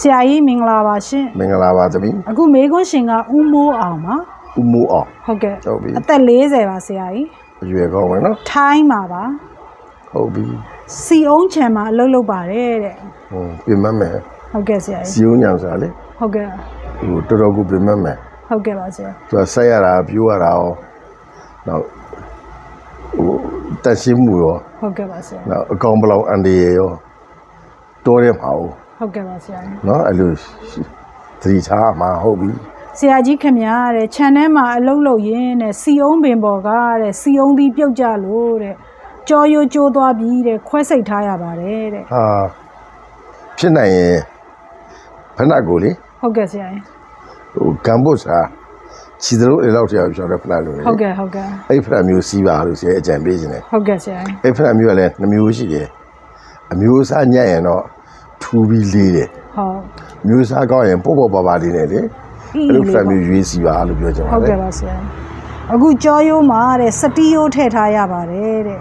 ဆရာကြီးမင်္ဂလာပါရှင်မင်္ဂလာပါသမီးအခုမေခွန်းရှင်ကဦးမိုးအောင်ပါဦးမိုးအောင်ဟုတ်ကဲ့ဟုတ်ပြီအသက်40ပါဆရာကြီးအရွယ်ကောင်းမယ်နော်ထိုင်းပါပါဟုတ်ပြီစီအုံးချံမှာအလုပ်လုပ်ပါတယ်တဲ့ဟိုပြင်မမယ်ဟုတ်ကဲ့ဆရာစီကြီးဦးညံဆိုတာလေဟုတ်ကဲ့ဟိုတော်တော်ကိုပြင်မမယ်ဟုတ်ကဲ့ပါဆရာသူကဆက်ရတာပြိုးရတာရောနောက်ဟိုတက်ရှင်းမှုရောဟုတ်ကဲ့ပါဆရာနောက်အကောင်ပလောင်အန်ဒီရရောတိုးရဲမှာဟုတ် ဟုတ်ကဲ့ပါဆရာကြီးနော်အဲ့လိုသတိထားမှာဟုတ်ပြီဆရာကြီးခင်ဗျားတဲ့ခြံထဲမှာအလုပ်လုပ်ရင်းတဲ့စီအုံးပင်ပေါ်ကတဲ့စီအုံးသီးပြုတ်ကြလို့တဲ့ကြောရိုးကျိုးသွားပြီးတဲ့ခွဲစိတ်ထားရပါတယ်တဲ့ဟာဖြစ်နိုင်ရင်ဖဏကိုလေဟုတ်ကဲ့ဆရာကြီးဟိုဂမ်ဘုတ်စာခြေသလုံးအလောက်တရားပြောတဲ့ဖဏလို့လေဟုတ်ကဲ့ဟုတ်ကဲ့အဲ့ဖဏမျိုးစီးပါလို့ဆရာအကြံပေးခြင်းတယ်ဟုတ်ကဲ့ဆရာကြီးအဲ့ဖဏမျိုးကလည်းနှမျိုးရှိတယ်အမျိုးအစားညံ့ရင်တော့ ထူပြီးလေးတယ်ဟုတ်အမျိုးအစားကောင်းရင်ပေါ့ပေါ့ပါပါလေးနဲ့လေအီးအဲ့လိုလေးဖပါဏမျိုးရွေးစီပါလို့ပြောကြပါဟုတ်လေကဲ့ပါဆရာအခုကြောရိုးမှာတဲ့စတီယိုထည့်ထားရပါတယ်တဲ့ဩ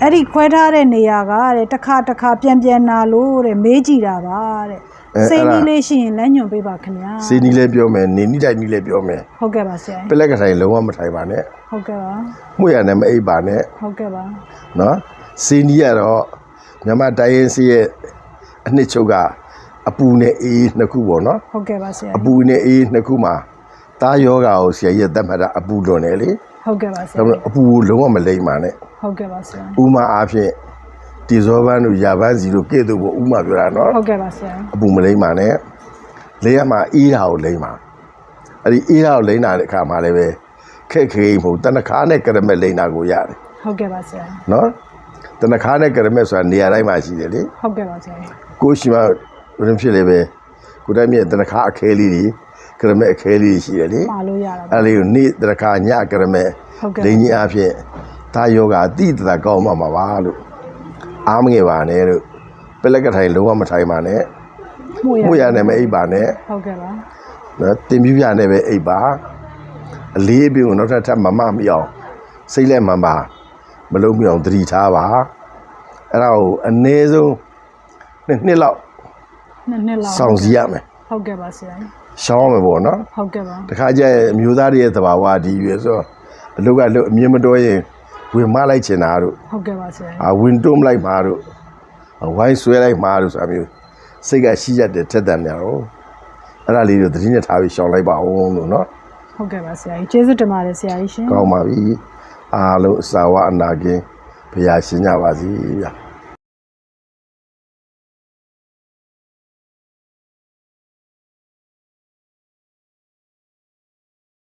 အဲ့ဒီခွဲထားတဲ့နေရာကတဲ့တစ်ခါတစ်ခါပြန်ပြန်နာလို့တဲ့မေးကြည့်တာပါတဲ့စိတ်ကြီးလေးရှိရင်လမ်းညွန်ပေးပါခင်ဗျာစီနီလည်းပြောမယ်နေနီတိုင်းနီလည်းပြောမယ်ဟုတ်ကဲ့ပါဆရာပလက်ကထိုင်လုံးဝမထိုင်ပါနဲ့ဟုတ်ကဲ့ပါမှုရနဲ့မအိပ်ပါနဲ့ဟုတ်ကဲ့ပါနော်စီနီကတော့ မြန်မာတိုင်းရင်စီရဲ့အနှစ်ချုပ်ကအပူနဲ့အေးနှစ်ခုပေါ့နော်ဟုတ်ကဲ့ပါဆရာအပူနဲ့အေးနှစ်ခုမှာတားယောဂါကိုဆရာကြီးကသတ်မှတ်တာအပူလွန်တယ်လေဟုတ်ကဲ့ပါဆရာဒါပေမဲ့အပူကိုလုံးဝမလိမ့်ပါနဲ့ဟုတ်ကဲ့ပါဆရာဥမာအားဖြင့်ဒီဇောဘန်းတို့ယာဘန်းစီတို့ကဲ့သို့ပေါ့ဥမာပြောတာနော်ဟုတ်ကဲ့ပါဆရာအပူမလိမ့်ပါနဲ့လေးရမှာအေးတာကိုလိမ့်ပါအဲ့ဒီအေးတာကိုလိမ့်တာတဲ့အခါမှာလည်းပဲခက်ခဲမဟုတ်တနခါနဲ့ကရမက်လိမ့်တာကိုရတယ်ဟုတ်ကဲ့ပါဆရာနော် တနခါနဲ့ကရမက်ဆိုတာနေရာတိုင်းမှာရှိတယ်လေဟုတ်ကဲ့ပါဆရာကိုရှိမှဘယ်လိုဖြစ်လဲပဲကိုတိုင်းမြင့်တနခါအခဲလေးတွေကရမက်အခဲလေးတွေရှိတယ်လေပါလို့ရတာပါအဲ့လေးကိုနေ့တနခါညကရမက်ဟုတ်ကဲ့လိမ့်ကြီးအဖြစ်ဒါယောဂအတိတတာကောင်းမှာမှာပါလို့အားမငယ်ပါနဲ့လို့ပလက်ကထိုင်လုံးဝမထိုင်ပါနဲ့မှုရမှုရနဲ့မအိပ်ပါနဲ့ဟုတ်ကဲ့ပါနော်တင်ပြပြနဲ့ပဲအိပ်ပါအလေးအပြုံနောက်ထပ်ထပ်မမမအောင်စိတ်လက်မှန်ပါ မလုံးမအောင်သတိထားပါအဲ့ဒါကိုအနည်းဆုံးနှစ်နှစ်လောက်နှစ်နှစ်လောက်စောင့်စည်းရမယ်ဟုတ်ကဲ့ပါဆရာရှောင်းမယ်ပေါ့နော်ဟုတ်ကဲ့ပါတခါကျရင်အမျိုးသားတွေရဲ့သဘာဝဒီရွယ်ဆိုတော့အလုတ်ကလုတ်အမြင်မတော်ရင်ဝင်မလိုက်ချင်တာတို့ဟုတ်ကဲ့ပါဆရာအာဝင်တွန်းလိုက်မှာတို့ဝိုင်းဆွဲလိုက်မှာတို့ဆိုတာမျိုးစိတ်ကရှိရတဲ့ထက်တန်နေတော့အဲ့ဒါလေးတို့သတိနဲ့ထားပြီးရှောင်လိုက်ပါအောင်လို့နော်ဟုတ်ကဲ့ပါဆရာကြီးကျေးဇူးတင်ပါတယ်ဆရာကြီးရှင်ကောင်းပါပြီ အားလုံးအစာဝအနာကင်းဘုရားရှင်ကြပါစီဗျာ